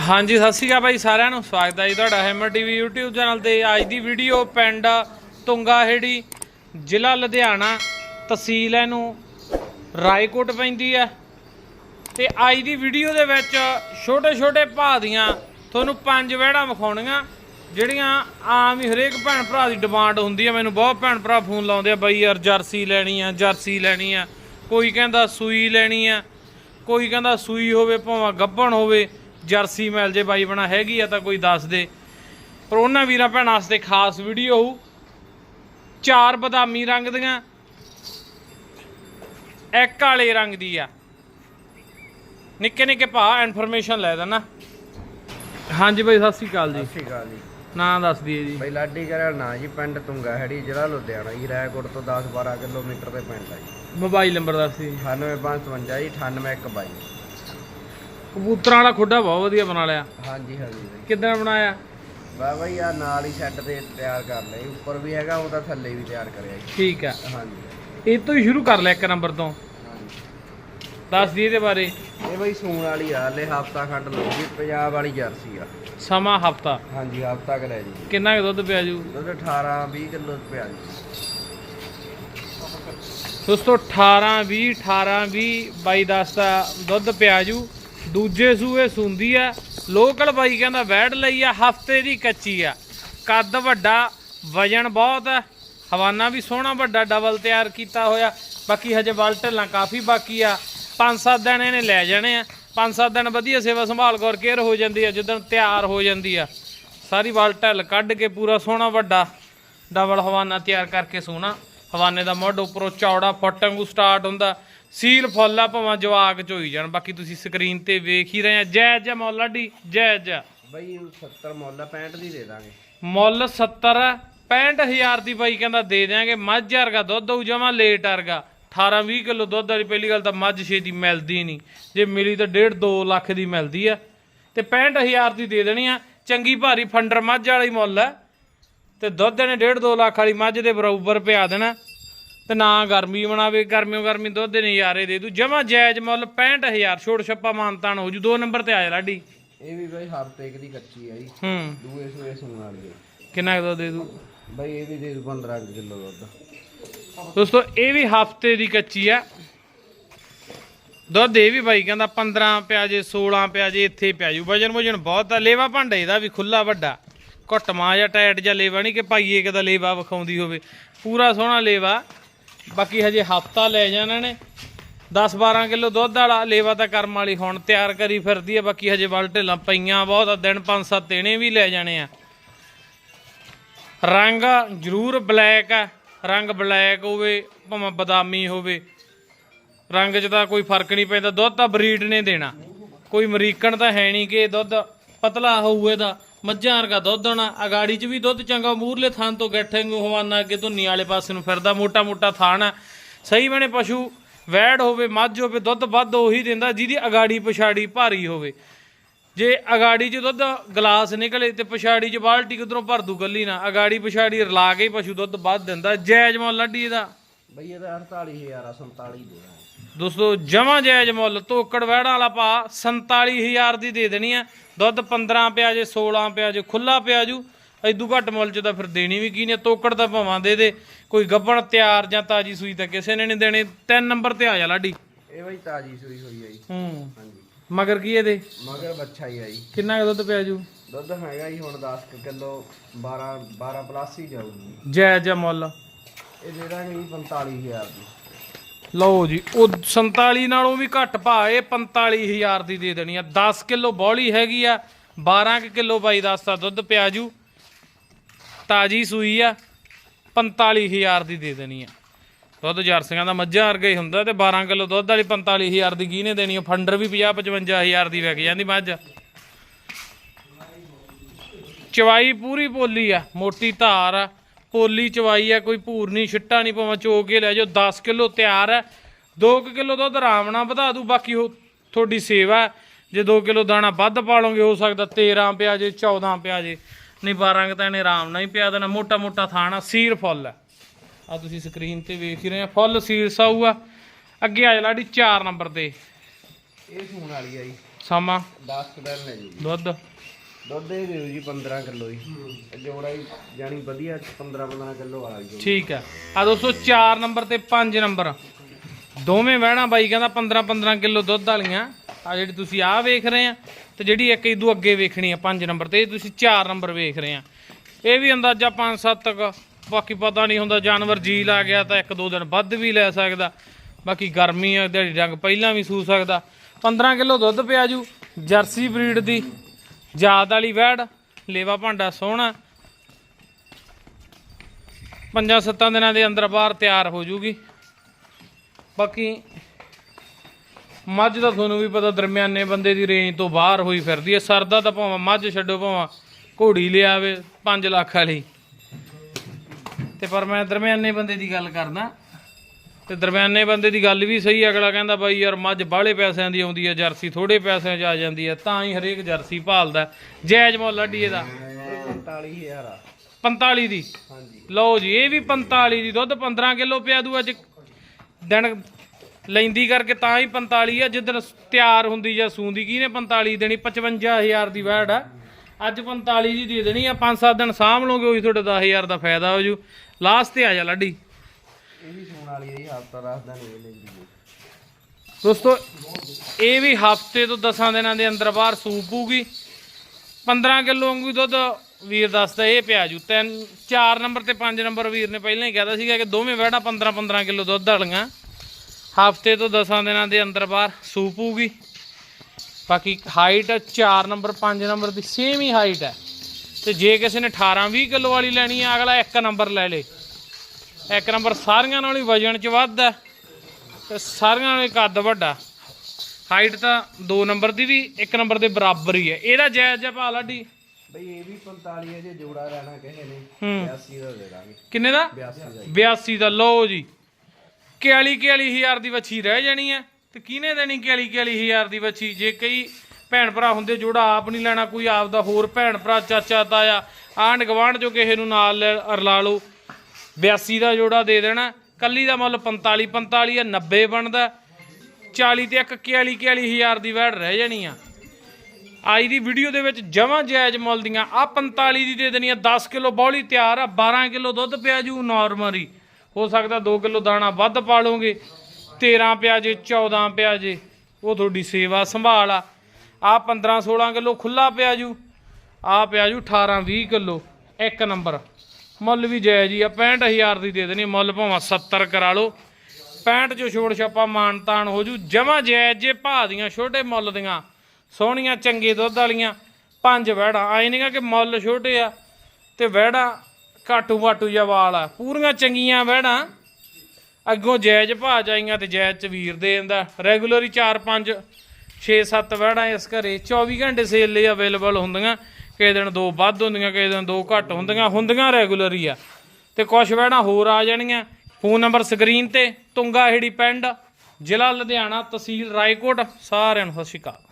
ਹਾਂਜੀ, ਸਤਿ ਸ਼੍ਰੀ ਅਕਾਲ ਭਾਈ ਸਾਰਿਆਂ ਨੂੰ। ਸਵਾਗਤ ਹੈ ਜੀ ਤੁਹਾਡਾ ਹੈਮਰ ਟੀਵੀ YouTube ਚੈਨਲ ਤੇ। ਅੱਜ ਦੀ ਵੀਡੀਓ ਪਿੰਡ ਤੁੰਗਾਹੇੜੀ, ਜ਼ਿਲ੍ਹਾ ਲੁਧਿਆਣਾ ਤਹਿਸੀਲ ਇਹਨੂੰ। ਰਾਏਕੋਟ ਪੈਂਦੀ ਹੈ। ਤੇ ਅੱਜ ਦੀ ਵੀਡੀਓ ਦੇ ਵਿੱਚ ਛੋਟੇ ਛੋਟੇ ਭਾਅ ਦੀਆਂ ਤੁਹਾਨੂੰ ਪੰਜ ਵਹਿੜਾਂ ਵਿਖਾਉਣੀਆਂ, ਜਿਹੜੀਆਂ ਆਮ ਹੀ ਹਰੇਕ ਭੈਣ ਭਰਾ ਦੀ ਡਿਮਾਂਡ ਹੁੰਦੀ ਹੈ। ਮੈਨੂੰ ਬਹੁਤ ਭੈਣ ਭਰਾ ਫੋਨ ਲਾਉਂਦੇ ਆ, ਬਾਈ ਯਾਰ ਜਰਸੀ ਲੈਣੀ ਆ, ਜਰਸੀ ਲੈਣੀ ਆ। ਕੋਈ ਕਹਿੰਦਾ ਸੂਈ ਲੈਣੀ ਆ, ਕੋਈ ਕਹਿੰਦਾ ਸੂਈ ਹੋਵੇ, ਭਾਵੇਂ ਗੱਭਣ ਹੋਵੇ। ਜਰਸੀ ਮਿਲ ਜੇ ਬਾਈ ਬਣਾ ਹੈਗੀ ਆ ਤਾਂ ਕੋਈ ਦੱਸ ਦੇ। ਪਰ ਉਹਨਾਂ ਵੀਰਾਂ ਭੈਣਾਂ ਵਾਸਤੇ ਖਾਸ ਵੀਡੀਓ ਹੋਊ। ਚਾਰ ਬਦਾਮੀ ਰੰਗ ਦੀਆਂ। ਇੱਕ ਕਾਲੇ ਰੰਗ ਦੀ ਆ। ਨਿੱਕੇ ਨਿੱਕੇ ਭਾ ਇਨਫੋਰਮੇਸ਼ਨ ਲੈ ਦੇਣਾ। ਹਾਂਜੀ ਬਾਈ ਸਤਿ ਸ਼੍ਰੀ ਅਕਾਲ ਜੀ। ਸਤਿ ਸ਼੍ਰੀ ਅਕਾਲ ਜੀ। ਨਾਂ ਦੱਸ ਦਈਏ ਜੀ। ਬਈ ਲਾਡੀ ਕਰਿਆ ਨਾ ਜੀ ਪਿੰਡ ਤੁੰਗਾ ਹੈੜੀ ਜ਼ਿਲ੍ਹਾ ਲੁਧਿਆਣਾ ਜੀ। ਰਾਏਕੋਟ ਤੋਂ 10 12 ਕਿਲੋਮੀਟਰ ਤੇ ਪਿੰਡ ਆ ਜੀ। ਮੋਬਾਈਲ ਨੰਬਰ ਦੱਸ ਦਿਓ ਜੀ। 98552 ਜੀ 98122 ਕਬੂਤਰਾਂ ਵਾਲਾ ਖੁੱਡਾ ਬਹੁਤ ਵਧੀਆ ਬਣਾ ਲਿਆ। ਹਾਂਜੀ ਹਾਂਜੀ ਬਈ। ਕਿੱਦਾਂ ਬਣਾਇਆ? ਬਾ ਬਈ ਆ ਨਾਲ ਹੀ ਸ਼ੈੱਡ ਤੇ ਤਿਆਰ ਕਰ ਜੀ। ਉੱਪਰ ਵੀ ਹੈਗਾ ਉਹਦਾ ਥੱਲੇ ਵੀ ਤਿਆਰ ਕਰਿਆ ਜੀ। ਠੀਕ ਆ। ਹਾਂਜੀ। ਇਹ ਤੋਂ ਹੀ ਸ਼ੁਰੂ ਕਰ ਲਿਆ ਇੱਕ ਨੰਬਰ ਤੋਂ। ਹਾਂਜੀ। ਦੱਸ ਦੀ ਇਹਦੇ ਬਾਰੇ। ਇਹ ਬਈ ਸੂਣ ਵਾਲੀ ਆ ਹਲੇ ਹਫਤਾ ਖੰਡ ਲੱਗੂਗੀ ਪੰਜਾਬ ਵਾਲੀ ਜਰਸੀ ਆ। ਸਮਾਂ ਹਫਤਾ। ਹਾਂਜੀ ਹਫਤਾ ਕ ਲੈ ਜੀ ਕਿੰਨਾ ਕੁ ਦੁੱਧ ਪਿਆ ਜੂ? ਦੁੱਧ 18 20 ਕਿਲੋ ਪਿਆ ਜੀ। ਦੋਸਤੋ 18 20 18 20 22 10 ਦਾ ਦੁੱਧ ਪਿਆ ਜੂ। ਦੂਜੇ ਸੂਏ ਸੁੰਦੀ ਆ। ਲੋਕਲ ਬਾਈ ਕਹਿੰਦਾ ਵੈੜ ਲਈ ਆ, ਹਫ਼ਤੇ ਦੀ ਕੱਚੀ ਆ। ਕੱਦ ਵੱਡਾ, ਵਜਨ ਬਹੁਤ ਆ। ਹਵਾਨਾ ਵੀ ਸੋਹਣਾ ਵੱਡਾ ਡਬਲ ਤਿਆਰ ਕੀਤਾ ਹੋਇਆ। ਬਾਕੀ ਹਜੇ ਬਲ ਢੱਲਾਂ ਕਾਫੀ ਬਾਕੀ ਆ। 5-7 ਦਿਨ ਇਹਨੇ ਲੈ ਜਾਣੇ ਆ। 5-7 ਦਿਨ ਵਧੀਆ ਸੇਵਾ ਸੰਭਾਲ ਕਰ ਕੇਅਰ ਹੋ ਜਾਂਦੀ ਆ, ਜਦੋਂ ਤਿਆਰ ਹੋ ਜਾਂਦੀ ਆ। ਸਾਰੀ ਬਲ ਢੱਲ ਕੱਢ ਕੇ ਪੂਰਾ ਸੋਹਣਾ ਵੱਡਾ ਡਬਲ ਹਵਾਨਾ ਤਿਆਰ ਕਰਕੇ ਸੋਹਣਾ। ਹਵਾਨੇ ਦਾ ਮੁੱਢ ਉੱਪਰੋਂ ਚੌੜਾ ਫੁੱਟ ਵਾਂਗੂ ਸਟਾਰਟ ਹੁੰਦਾ। ਸੀਲ ਫੁੱਲ ਆ ਭਾਵੇਂ ਜਵਾਕ ਚ ਹੋਈ ਜਾਣ ਬਾਕੀ ਤੁਸੀਂ ਸਕਰੀਨ ਤੇ ਵੇਖ ਹੀ ਰਹੇ ਆ। ਜੈ ਜੈ ਮੌਲਾਡੀ ਜੈ ਜੈ। ਬਈ 70 ਮੁੱਲ ਆ 65 ਦੀ ਦੇ ਦਾਂਗੇ। ਮੁੱਲ 70 65000 ਦੀ ਬਾਈ ਕਹਿੰਦਾ ਦੇ ਦਿਆਂਗੇ। ਮੱਝ ਵਰਗਾ ਦੁੱਧ ਹੋਊ ਜਮਾ ਲੇਟ ਵਰਗਾ। 18 20 ਕਿਲੋ ਦੁੱਧ ਵਾਲੀ ਪਹਿਲੀ ਗੱਲ ਤਾਂ ਮੱਝ ਛੇਤੀ ਮਿਲਦੀ ਨਹੀਂ। ਜੇ ਮਿਲੀ ਤਾਂ 1.5 2 ਲੱਖ ਦੀ ਮਿਲਦੀ ਆ। ਤੇ 65000 ਦੀ ਦੇ ਦੇਣੀ ਆ। ਚੰਗੀ ਭਾਰੀ ਫੰਡਰ ਮੱਝ ਵਾਲੀ ਮੁੱਲ ਆ। ਤੇ ਦੁੱਧ ਨੇ 1.5 2 ਲੱਖ ਵਾਲੀ ਮੱਝ ਦੇ ਬਰਾਬਰ ਪਿਆ ਦੇਣਾ। ਤੇ ਨਾ ਗਰਮੀ ਬਣਾਵੇ ਗਰਮੀਓ ਗਰਮੀ ਦੁੱਧ ਦੇ ਨਜ਼ਾਰੇ ਦੇ ਦੂ। ਜਮਾ ਜਾਇਜ਼ ਮੁੱਲ 65000 ਛੋੜ ਛੱਪਾ ਮਾਨਤਾਨ ਹੋ ਜੂ। ਦੋ ਨੰਬਰ ਤੇ ਆ ਜਾ ਲਾਡੀ। ਇਹ ਵੀ ਬਈ ਹਫ਼ਤੇ ਇੱਕ ਦੀ ਕੱਚੀ ਆ ਜੀ। ਹੂੰ। ਦੂਏ ਸੂਏ ਸੂਣ ਵਾਲੀ ਕਿੰਨਾ ਕੁ ਦੁੱਧ ਦੇ ਦੂ? ਬਈ ਇਹ ਵੀ ਦੇ ਦੂ 15 ਕਿਲੋ ਦੁੱਧ। ਦੋਸਤੋ ਇਹ ਵੀ ਹਫ਼ਤੇ ਦੀ ਕੱਚੀ ਆ। ਦੁੱਧ ਇਹ ਵੀ ਬਾਈ ਕਹਿੰਦਾ 15 ਪਿਆ ਜੇ 16 ਪਿਆ ਜੇ ਇੱਥੇ ਪਿਆ ਜੂ। ਵਜਨ ਵਜਨ ਬਹੁਤ ਆ। ਲੇਵਾ ਭਾਂਡਾ ਇਹਦਾ ਵੀ ਖੁੱਲਾ ਵੱਡਾ। ਘਟਮਾ ਜਾਂ ਟਾਇਟ ਜਾਂ ਲੇਵਾ ਨਹੀਂ ਕਿ ਭਾਈਏ ਕਿਦਾ ਲੇਵਾ ਵਿਖਾਉਂਦੀ ਹੋਵੇ। ਪੂਰਾ ਸੋਹਣਾ ਲੇਵਾ। ਬਾਕੀ ਹਜੇ ਹਫਤਾ ਲੈ ਜਾਣਾ ਨੇ। 10 12 ਕਿਲੋ ਦੁੱਧ ਵਾਲਾ, ਲੇਵਾ ਤਾਂ ਕਰਮ ਵਾਲੀ ਹੁਣ ਤਿਆਰ ਕਰੀ ਫਿਰਦੀ ਆ, ਬਾਕੀ ਹਜੇ ਵੱਲ ਢਿੱਲਾਂ ਪਈਆਂ ਬਹੁਤ ਆ, ਦਿਨ 5-7 ਦੇਣੇ ਵੀ ਲੈ ਜਾਣੇ ਆ। ਰੰਗ ਜ਼ਰੂਰ ਬਲੈਕ ਆ, ਰੰਗ ਬਲੈਕ ਹੋਵੇ, ਭਾਵੇਂ ਬਦਾਮੀ ਹੋਵੇ, ਰੰਗ 'ਚ ਤਾਂ ਕੋਈ ਫ਼ਰਕ ਨਹੀਂ ਪੈਂਦਾ, ਦੁੱਧ ਤਾਂ ਬਰੀਡ ਨੇ ਦੇਣਾ। ਕੋਈ ਅਮਰੀਕਨ ਤਾਂ ਹੈ ਨਹੀਂ ਕਿ ਦੁੱਧ ਪਤਲਾ ਹੋਊ ਇਹਦਾ। ਮੱਝਾਂ ਵਰਗਾ ਦੁੱਧ ਹੋਣਾ ਅਗਾੜੀ 'ਚ ਵੀ ਦੁੱਧ ਚੰਗਾ, ਮੂਰਲੇ ਥਾਂ ਤੋਂ ਗੱਠੇ ਨੂੰ ਹਵਾਨਾ ਅੱਗੇ ਧੁੰਨੀ ਵਾਲੇ ਪਾਸੇ ਨੂੰ ਫਿਰਦਾ, ਮੋਟਾ ਮੋਟਾ ਥਾਣ। ਆ ਸਹੀ ਬਣੇ ਪਸ਼ੂ, ਵੈੜ ਹੋਵੇ, ਮੱਝ ਹੋਵੇ, ਦੁੱਧ ਵੱਧ ਉਹੀ ਦਿੰਦਾ, ਜਿਹਦੀ ਅਗਾੜੀ ਪਛਾੜੀ ਭਾਰੀ ਹੋਵੇ। ਜੇ ਅਗਾੜੀ 'ਚ ਦੁੱਧ ਗਲਾਸ ਨਿਕਲੇ ਤੇ ਪਛਾੜੀ 'ਚ ਬਾਲਟੀ ਕਿਧਰੋਂ ਭਰ ਦੂ ਗੱਲੀ ਨਾ, ਅਗਾੜੀ ਪਛਾੜੀ ਰਲਾ ਕੇ ਪਸ਼ੂ ਦੁੱਧ ਵੱਧ ਦਿੰਦਾ ਜਾਇਜ਼ ਮੁੱਲ ਲੱਡੀ ਇਹਦਾ। ਬਈ ਇਹਦਾ 48000 ਆ 47 ਦੇ ਦੋਸਤੋ ਜਮਾ ਜਾਇਜ਼ ਮੁੱਲ ਤੋਕੜ ਵਹਿੜਾਂ ਵਾਲਾ ਭਾ 47000 ਦੀ ਦੇ ਦੇਣੀ ਆ। ਦੁੱਧ 15 ਪਿਆ ਜੇ 16 ਪਿਆ ਜੇ ਖੁੱਲਾ ਪਿਆ ਜੂ। ਐਦੂ ਘੱਟ ਮੁੱਲ ਚ ਤਾਂ ਫਿਰ ਦੇਣੀ ਵੀ ਕੀ ਨੇ ਤੋਕੜ ਤਾਂ ਭਾਵਾਂ ਦੇ ਦੇ। ਕੋਈ ਗੱਬਣ ਤਿਆਰ ਜਾਂ ਤਾਜੀ ਸੂਈ ਤਾਂ ਕਿਸੇ ਨੇ ਨਹੀਂ ਦੇਣੀ। ਤਿੰਨ ਨੰਬਰ ਤੇ ਆ ਜਾ ਲਾਡੀ। ਇਹ ਬਈ ਤਾਜੀ ਸੂਈ ਹੋਈ ਆ ਜੀ। ਹੂੰ। ਹਾਂਜੀ। ਮਗਰ ਕੀ ਇਹਦੇ? ਮਗਰ ਬੱਚਾ ਹੀ ਆ ਜੀ। ਕਿੰਨਾ ਕੁ ਦੁੱਧ ਪਿਆ ਜੂ? ਦੁੱਧ ਹੈਗਾ ਜੀ ਹੁਣ 10 ਕਿਲੋ 12 12 ਪਲੱਸ ਹੀ ਜਾਊਗੀ। ਜਾਇਜ਼ ਆ ਮੁੱਲ। ਇਹ ਦੇ ਦਾਂਗੇ ਜੀ 45000 ਦੀ। ਲਓ ਜੀ, ਉਹ 47 ਨਾਲੋਂ ਵੀ ਘੱਟ ਭਾ ਇਹ 45000 ਦੀ ਦੇ ਦੇਣੀ ਆ। 10 ਕਿਲੋ ਬੌਲੀ ਹੈਗੀ ਆ 12 ਕਿਲੋ ਬਾਈ ਦੱਸ ਦਾ ਦੁੱਧ ਪਿਆਜੂ ਤਾਜੀ ਸੂਈ ਆ 45000 ਦੀ ਦੇ ਦੇਣੀ ਆ। ਦੁੱਧ ਜਰਸੀਆਂ ਦਾ ਮੱਝਾਂ ਵਰਗਾ ਹੀ ਹੁੰਦਾ ਤੇ 12 ਕਿਲੋ ਦੁੱਧ ਵਾਲੀ 45000 ਦੀ ਕਿਹਨੇ ਦੇਣੀ ਆ? ਫੰਡਰ ਵੀ 50 55000 ਦੀ ਵਿਕ ਜਾਂਦੀ ਮੱਝ। ਚਵਾਈ ਪੂਰੀ ਪੋਲੀ ਆ, ਮੋਟੀ ਧਾਰ ਆ। ਪੋਲੀ ਚਵਾਈ ਆ ਕੋਈ ਭੂਰ ਨਹੀਂ ਛਿੱਟਾ ਨਹੀਂ ਭਾਵੇਂ ਚੋ ਕੇ ਲੈ ਜਾਓ 10 ਕਿਲੋ ਤਿਆਰ ਹੈ 2 ਕਿਲੋ ਦੁੱਧ ਆਰਾਮ ਨਾਲ ਵਧਾ ਦੂ ਬਾਕੀ ਉਹ ਤੁਹਾਡੀ ਸੇਵਾ ਹੈ। ਜੇ 2 ਕਿਲੋ ਦਾਣਾ ਵੱਧ ਪਾ ਲਓਗੇ ਹੋ ਸਕਦਾ 13 ਪਿਆ ਜੇ 14 ਪਿਆ ਜੇ। ਨਹੀਂ 12 ਕੁ ਤਾਂ ਇਹਨੇ ਆਰਾਮ ਨਾਲ ਹੀ ਪਿਆ ਦੇਣਾ ਮੋਟਾ ਮੋਟਾ ਥਾਣਾ ਸੀਰ ਫੁੱਲ ਹੈ ਆ ਤੁਸੀਂ ਸਕਰੀਨ ਤੇ ਵੇਖ ਹੀ ਰਹੇ ਆ ਫੁੱਲ ਸੀਰ ਸਾਊ ਆ। ਅੱਗੇ ਆ ਜਾ ਲਾਡੀ 4 ਨੰਬਰ ਤੇ। ਇਹ ਸੂਣ ਵਾਲੀ ਆ ਜੀ। ਸਮਾਂ। 10 ਕਿਲੋ ਲੈ ਜੀ ਦੁੱਧ। ਦੁੱਧ ਇਹ ਦਿਓ ਜੀ 15 ਕਿਲੋ ਜੀ। ਜੋੜਾ ਹੀ ਜਾਨੀ ਵਧੀਆ 15 15 ਕਿਲੋ ਆ ਜੀ ਠੀਕ ਹੈ ਆ ਦੋਸਤੋ 4 ਨੰਬਰ ਤੇ 5 ਨੰਬਰ। ਦੋਵੇਂ ਵਹਿਣਾ ਬਾਈ ਕਹਿੰਦਾ 15 15 ਕਿਲੋ ਦੁੱਧ ਵਾਲੀਆਂ। ਆ ਜਿਹੜੀ ਤੁਸੀਂ ਆ ਵੇਖ ਰਹੇ ਆ ਤੇ ਜਿਹੜੀ ਇੱਕ ਇਦੋਂ ਅੱਗੇ ਵੇਖਣੀ ਆ 5 ਨੰਬਰ ਤੇ ਇਹ ਤੁਸੀਂ 4 ਨੰਬਰ ਵੇਖ ਰਹੇ ਆ। ਇਹ ਵੀ ਅੰਦਾਜ਼ਾ 5-7 ਤੱਕ ਬਾਕੀ ਪਤਾ ਨਹੀਂ ਹੁੰਦਾ ਜਾਨਵਰ ਜੀ ਲਾ ਗਿਆ ਤਾਂ ਇੱਕ ਦੋ ਦਿਨ ਵੱਧ ਵੀ ਲੈ ਸਕਦਾ। ਬਾਕੀ ਗਰਮੀ ਆ ਦਿਹਾੜੀ ਰੰਗ ਪਹਿਲਾਂ ਵੀ ਸੂ ਸਕਦਾ। 15 ਕਿਲੋ ਦੁੱਧ ਪਿਆ ਜੂ ਜਰਸੀ ਬਰੀਡ ਦੀ। ਯਾਦ ਵਾਲੀ ਵੈੜ ਲੇਵਾ ਭਾਂਡਾ ਸੋਹਣਾ। ਪੰਜਾਂ ਸੱਤਾਂ ਦਿਨਾਂ ਦੇ ਅੰਦਰ ਬਾਹਰ ਤਿਆਰ ਹੋ ਜੂਗੀ। ਬਾਕੀ ਮੱਝ ਦਾ ਤੁਹਾਨੂੰ ਵੀ ਪਤਾ ਦਰਮਿਆਨੇ ਬੰਦੇ ਦੀ ਰੇਂਜ ਤੋਂ ਬਾਹਰ ਹੋਈ ਫਿਰਦੀ ਹੈ। ਸਰਦਾ ਤਾਂ ਭਾਵੇਂ ਮੱਝ ਛੱਡੋ, ਭਾਵੇਂ ਘੋੜੀ ਲਿਆਵੇ 5 ਲੱਖ ਵਾਲੀ। ਤੇ ਪਰ ਮੈਂ ਦਰਮਿਆਨੇ ਬੰਦੇ ਦੀ ਗੱਲ ਕਰਦਾ। ਤੇ ਦਰਮਿਆਨੇ ਬੰਦੇ ਦੀ ਗੱਲ ਵੀ ਸਹੀ। ਅਗਲਾ ਕਹਿੰਦਾ ਬਾਈ ਯਾਰ ਮੱਝ ਬਾਹਲੇ ਪੈਸਿਆਂ ਦੀ ਆਉਂਦੀ ਹੈ ਜਰਸੀ ਥੋੜੇ ਪੈਸਿਆਂ 'ਚ ਆ ਜਾਂਦੀ ਹੈ ਤਾਂ ਹੀ ਹਰੇਕ ਜਰਸੀ ਭਾਲਦਾ। ਜਾਇਜ਼ ਮੁੱਲ ਅੱਡੀ ਇਹਦਾ ਇਹ 45000 ਆ। 45 ਦੀ? ਹਾਂਜੀ। ਲਓ ਜੀ ਇਹ ਵੀ 45 ਦੀ ਦੁੱਧ 15 ਕਿਲੋ ਪਿਆ ਦੂ ਅੱਜ ਦਿਨ ਲੈਂਦੀ ਕਰਕੇ ਤਾਂ ਹੀ 45 ਆ ਜਿੱਦਣ ਤਿਆਰ ਹੁੰਦੀ ਜਾਂ ਸੂੰਦੀ ਕਿਹਨੇ 45 ਦੇਣੀ? 55000 ਦੀ ਵੈੜ ਆ। ਅੱਜ 45 ਦੀ ਦੇ ਦੇਣੀ ਆ 5-7 ਦਿਨ ਸਾਂਭ ਲਓਗੇ ਉਹੀ ਤੁਹਾਡੇ 10000 ਦਾ ਫਾਇਦਾ ਹੋ ਜੂ। ਲਾਸਟ ਤੇ ਆ ਜਾ ਲਾਡੀ। ਇਹ ਵੀ ਸੂਣ ਵਾਲੀ ਆ ਹਫਤਾ ਰੱਖਦਾ ਨਹੀਂ ਇਹ ਦੋਸਤੋ, ਇਹ ਵੀ ਹਫ਼ਤੇ ਤੋਂ 10 ਦਿਨਾਂ ਦੇ ਅੰਦਰ ਬਾਹਰ ਸੂਪ 15 ਕਿਲੋ ਵਾਂਗੂ ਦੁੱਧ ਵੀਰ ਦੱਸਦਾ, ਇਹ ਪਿਆ ਜੂ ਤਿੰਨ 4 ਨੰਬਰ ਤੇ 5 ਨੰਬਰ ਵੀਰ ਨੇ ਪਹਿਲਾਂ ਹੀ ਕਹਿਦਾ ਸੀਗਾ ਕਿ ਦੋਵੇਂ ਵਹਿੜਾ 15 15 ਕਿਲੋ ਦੁੱਧ ਵਾਲੀਆਂ। ਹਫ਼ਤੇ ਤੋਂ 10 ਦਿਨਾਂ ਦੇ ਅੰਦਰ ਬਾਹਰ ਸੂਪ ਪੂਗੀ ਬਾਕੀ ਹਾਈਟ 4 ਨੰਬਰ 5 ਨੰਬਰ ਦੀ ਸੇਮ ਹੀ ਹਾਈਟ ਹੈ ਤੇ ਜੇ ਕਿਸੇ ਨੇ 18 20 ਕਿਲੋ ਵਾਲੀ ਲੈਣੀ ਹੈ ਅਗਲਾ ਇੱਕ ਨੰਬਰ ਲੈ ਲੇ। ਇੱਕ ਨੰਬਰ ਸਾਰੀਆਂ ਨਾਲੋਂ ਹੀ ਵਜਨ ਚ ਵੱਧ ਹੈ ਤੇ ਸਾਰੀਆਂ ਨਾਲੋਂ ਹੀ ਕੱਦ ਵੱਡਾ ਹਾਈਟ ਤਾਂ 2 ਨੰਬਰ ਦੀ ਵੀ 1 ਨੰਬਰ ਦੇ ਬਰਾਬਰ ਹੀ ਹੈ। ਇਹਦਾ ਜਾਇਜ਼ ਜਿਹਾ ਭਾਅ ਲਾਡੀ? ਬਈ ਇਹ ਵੀ 45 ਹੈ ਜੇ ਜੋੜਾ ਲੈਣਾ ਕਿਸੇ ਨੇ ਹੂੰ। 82 ਦਾ ਦੇ ਦਾਂਗੇ। ਕਿੰਨੇ ਦਾ? 82 ਦਾ 82 ਦਾ ਲਓ ਜੀ। 41 41 ਹਜ਼ਾਰ ਦੀ ਵੱਛੀ ਰਹਿ ਜਾਣੀ ਹੈ ਤੇ ਕਿਹਨੇ ਦੇਣੀ 41 41 ਹਜ਼ਾਰ ਦੀ ਵੱਛੀ? ਜੇ ਕਈ ਭੈਣ ਭਰਾ ਹੁੰਦੇ ਜੋੜਾ ਆਪ ਨਹੀਂ ਲੈਣਾ ਕੋਈ ਆਪ ਦਾ ਹੋਰ ਭੈਣ ਭਰਾ ਚਾਚਾ ਤਾਇਆ ਆਂਢ ਗਵਾਂਢ ਜੋ ਕਿਸੇ ਨੂੰ ਨਾਲ ਲੈ- ਰਲਾ ਲਓ। 82 ਦਾ ਜੋੜਾ ਦੇ ਦੇਣਾ, ਕੱਲੀ ਦਾ ਮੁੱਲ 45 45 ਆ 90 ਬਣਦਾ। 40 ਤੇ ਇੱਕ 41 41 ਹਜ਼ਾਰ ਦੀ ਵੈੜ ਰਹਿ ਜਾਣੀ ਆ। ਅੱਜ ਦੀ ਵੀਡੀਓ ਦੇ ਵਿੱਚ ਜਮਾਂ ਜਾਇਜ਼ ਮੁੱਲ ਦੀਆਂ ਆ 45 ਦੀ ਦੇ ਦੇਣੀ ਆ 10 ਕਿਲੋ ਬੌਲੀ ਤਿਆਰ ਆ 12 ਕਿਲੋ ਦੁੱਧ ਪਿਆ ਜੂ ਨਾਰਮਲੀ ਹੋ। ਸਕਦਾ 2 ਕਿਲੋ ਦਾਣਾ ਵੱਧ ਪਾ ਲਓਗੇ 13 ਪਿਆ ਜੇ 14 ਪਿਆ ਜੇ, ਉਹ ਤੁਹਾਡੀ ਸੇਵਾ ਸੰਭਾਲ ਆ। ਆ 15 16 ਕਿਲੋ ਖੁੱਲਾ ਪਿਆ ਜੂ ਆ ਪਿਆ ਜੂ 18 20 ਕਿਲੋ, ਇੱਕ ਨੰਬਰ। ਮੁੱਲ ਵੀ ਜਾਇਜ਼ ਹੀ ਆ 65000 ਦੀ ਦੇ ਦੇਣੀ, ਮੁੱਲ ਭਾਵੇਂ 70 ਕਰਾ ਲਓ। 65 ਚੋਂ ਛੋੜ ਛਾਪਾ ਮਾਨਤਾਨ ਹੋ ਜੂ, ਜਮਾਂ ਜਾਇਜ਼ ਜੇ ਭਾਅ ਦੀਆਂ ਛੋਟੇ ਮੁੱਲ ਦੀਆਂ, ਸੋਹਣੀਆਂ ਚੰਗੇ ਦੁੱਧ ਵਾਲੀਆਂ, ਪੰਜ ਵਹਿੜਾਂ, ਆਏ ਨਹੀਂ ਕਿ ਮੁੱਲ ਛੋਟੇ ਆ, ਤੇ ਵਹਿੜਾਂ ਘਾਟੂ ਵਾਟੂ ਜਿਹਾ ਵਾਲ ਆ, ਪੂਰੀਆਂ ਚੰਗੀਆਂ ਵਹਿੜਾਂ, ਅੱਗੋਂ ਜਾਇਜ਼ ਭਾਅ ਜਾਈਆਂ ਤੇ ਜਾਇਜ਼ ਚ ਵੀਰ ਦੇ ਦਿੰਦਾ ਰੈਗੂਲਰ ਹੀ 4 5 6 7 ਵਹਿੜਾਂ ਇਸ ਘਰੇ 24 ਘੰਟੇ ਸੇਲ ਲਈ ਅਵੇਲੇਬਲ ਹੁੰਦੀਆਂ ਕਿਸੇ ਦਿਨ ਦੋ ਵੱਧ ਹੁੰਦੀਆਂ ਕਿਸੇ ਦਿਨ ਦੋ ਘੱਟ ਹੁੰਦੀਆਂ ਹੁੰਦੀਆਂ ਰੈਗੂਲਰ ਹੀ ਆ। ਤੇ ਕੁਝ ਵਹਿੜਾਂ ਹੋਰ ਆ ਜਾਣਗੀਆਂ ਫੋਨ ਨੰਬਰ ਸਕਰੀਨ ਤੇ, ਤੁੰਗਾ ਹੇੜੀ ਪਿੰਡ, ਜ਼ਿਲ੍ਹਾ ਲੁਧਿਆਣਾ, ਤਹਿਸੀਲ ਰਾਏਕੋਟ, ਸਾਰਿਆਂ ਨੂੰ ਸਤਿ ਸ਼੍ਰੀ ਅਕਾਲ।